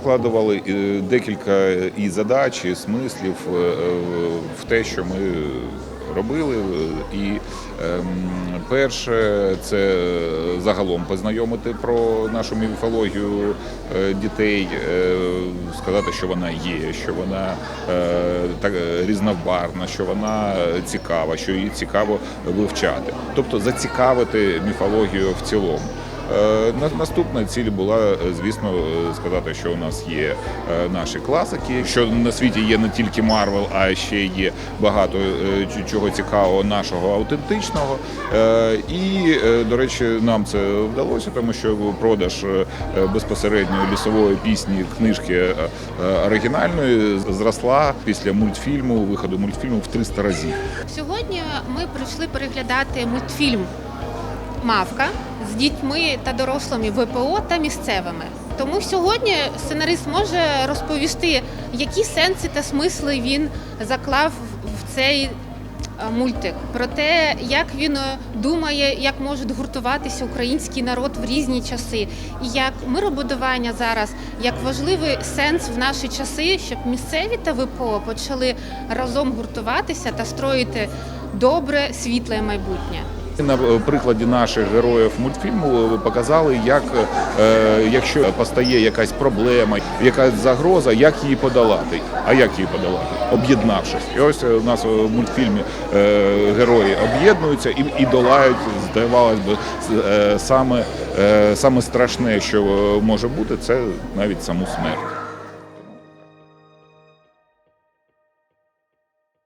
закладували е, декілька і задач, і смислів е, е, в те, що ми робили. І ем, перше це загалом познайомити про нашу міфологію е, дітей, е, сказати, що вона є, що вона е, так е, що вона цікава, що її цікаво вивчати. Тобто зацікавити міфологію в цілому. Е, на- Наступна ціль була, е, звісно, е, сказати, що у нас є наші класики, що на світі є не тільки Марвел, а ще є багато чого цікавого нашого аутентичного. Е, І, до речі, нам це вдалося, тому що продаж безпосередньо лісової пісні книжки оригінальної зросла після мультфільму, виходу мультфільму в 300 разів. Сьогодні ми прийшли переглядати мультфільм Мавка з дітьми та дорослими ВПО та місцевими. Тому сьогодні сценарист може розповісти, які сенси та смисли він заклав в цей е, мультик, про те, як він е, думає, як може гуртуватися український народ в різні часи, і як миробудування зараз як важливий сенс в наші часи, щоб місцеві та ВПО почали разом гуртуватися та строїти добре, світле майбутнє. На прикладі наших героїв мультфільму показали, як е, якщо постає якась проблема, якась загроза, як її подолати. А як її подолати? Об'єднавшись. І ось у нас в мультфільмі е, герої об'єднуються і, і долають, здавалось би, е, саме, е, саме страшне, що може бути, це навіть саму смерть.